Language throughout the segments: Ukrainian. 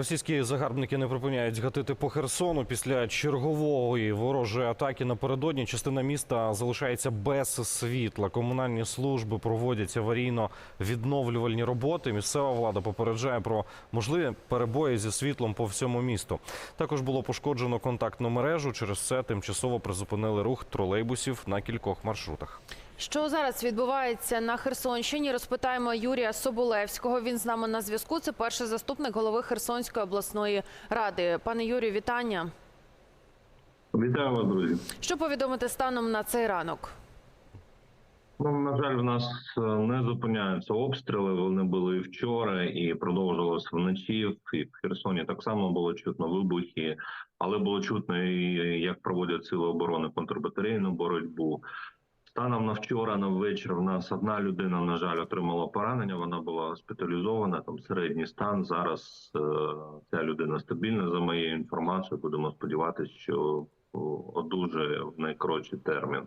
Російські загарбники не припиняють гатити по Херсону. Після чергової ворожої атаки напередодні частина міста залишається без світла. Комунальні служби проводять аварійно відновлювальні роботи. Місцева влада попереджає про можливі перебої зі світлом по всьому місту. Також було пошкоджено контактну мережу. Через це тимчасово призупинили рух тролейбусів на кількох маршрутах. Що зараз відбувається на Херсонщині? Розпитаємо Юрія Соболевського. Він з нами на зв'язку. Це перший заступник голови Херсонської обласної ради. Пане Юрію, вітання. Вітаю вас, друзі. Що повідомити станом на цей ранок? Ну, на жаль, в нас е, не зупиняються обстріли. Вони були і вчора і продовжувалися вночі. І в Херсоні так само було чутно вибухи, але було чутно і як проводять сили оборони контрбатарейну боротьбу. Станом на вчора на вечір в нас одна людина, на жаль, отримала поранення. Вона була госпіталізована. Там середній стан. Зараз е, ця людина стабільна. За моєю інформацією, будемо сподіватися, що одужає в найкоротший термін.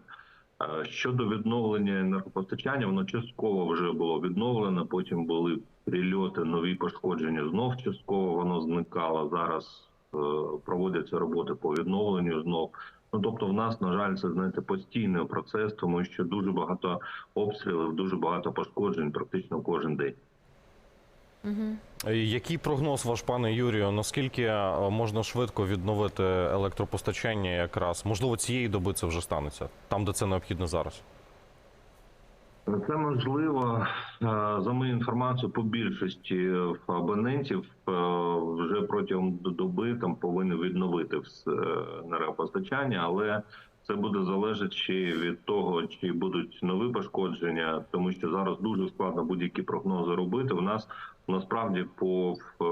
Е, Щодо відновлення енергопостачання, воно частково вже було відновлено. Потім були прильоти, нові пошкодження. Знов частково воно зникало. Зараз е, проводяться роботи по відновленню знов. Ну тобто, в нас на жаль, це знаєте постійний процес, тому що дуже багато обстрілів, дуже багато пошкоджень, практично кожен день. Який прогноз ваш, пане Юрію? Наскільки е, можна швидко відновити електропостачання? Якраз можливо цієї доби це вже станеться там, де це необхідно зараз. Це можливо е, за мою інформацією, по більшості абонентів е, вже протягом доби там повинні відновити все енергопостачання, але це буде залежати ще від того, чи будуть нові пошкодження, тому що зараз дуже складно будь-які прогнози робити. У нас насправді по е,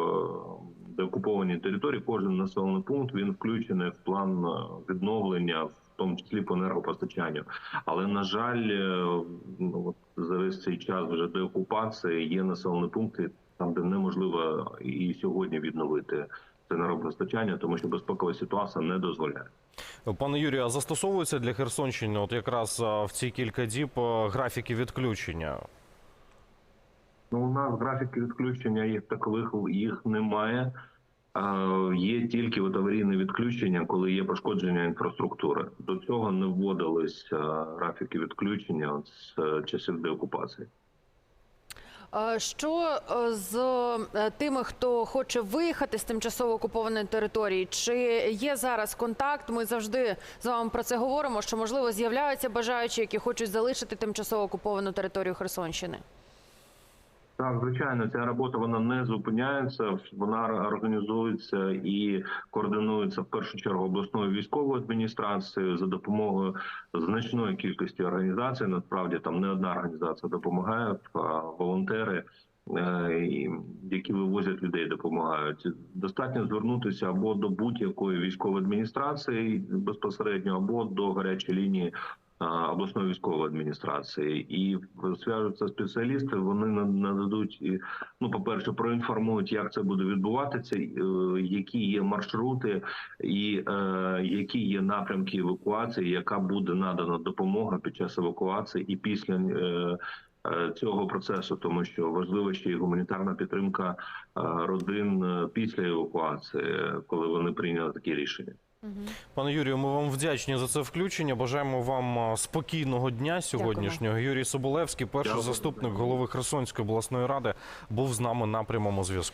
деокупованій території кожен населений пункт він включений в план е, відновлення, в тому числі по енергопостачанню. Але на жаль, е, ну, от за весь цей час вже деокупації є населені пункти, там де неможливо і сьогодні відновити це енергопостачання, тому що безпекова ситуація не дозволяє. Пане Юрію, а застосовуються для Херсонщини, от якраз в ці кілька діб графіки відключення. Ну, у нас графіки відключення їх такових їх немає. Е, Є тільки от аварійне відключення, коли є пошкодження інфраструктури. До цього не вводились графіки відключення з е, часів деокупації. Що е, з е, тими, хто хоче виїхати з тимчасово окупованої території? Чи є зараз контакт? Ми завжди з вами про це говоримо. Що можливо з'являються бажаючі, які хочуть залишити тимчасово окуповану територію Херсонщини? Так, звичайно, ця робота вона не зупиняється. Вона організується і координується в першу чергу обласною військовою адміністрацією за допомогою значної кількості організацій. Насправді там не одна організація допомагає, а волонтери. е, Які вивозять людей, допомагають. Достатньо звернутися або до будь-якої військової адміністрації безпосередньо, або до гарячої лінії обласної військової адміністрації, і зв'яжуться спеціалісти. Вони на- нададуть ну, по перше, проінформують, як це буде відбуватися, е, які є маршрути, і е, які є напрямки евакуації, яка буде надана допомога під час евакуації і після. Е, Цього процесу, тому що важлива ще й гуманітарна підтримка родин після евакуації, коли вони прийняли такі рішення. Пане Юрію, ми вам вдячні за це включення. Бажаємо вам спокійного дня сьогоднішнього. Юрій Соболевський, перший Дякую. заступник голови Херсонської обласної ради, був з нами на прямому зв'язку.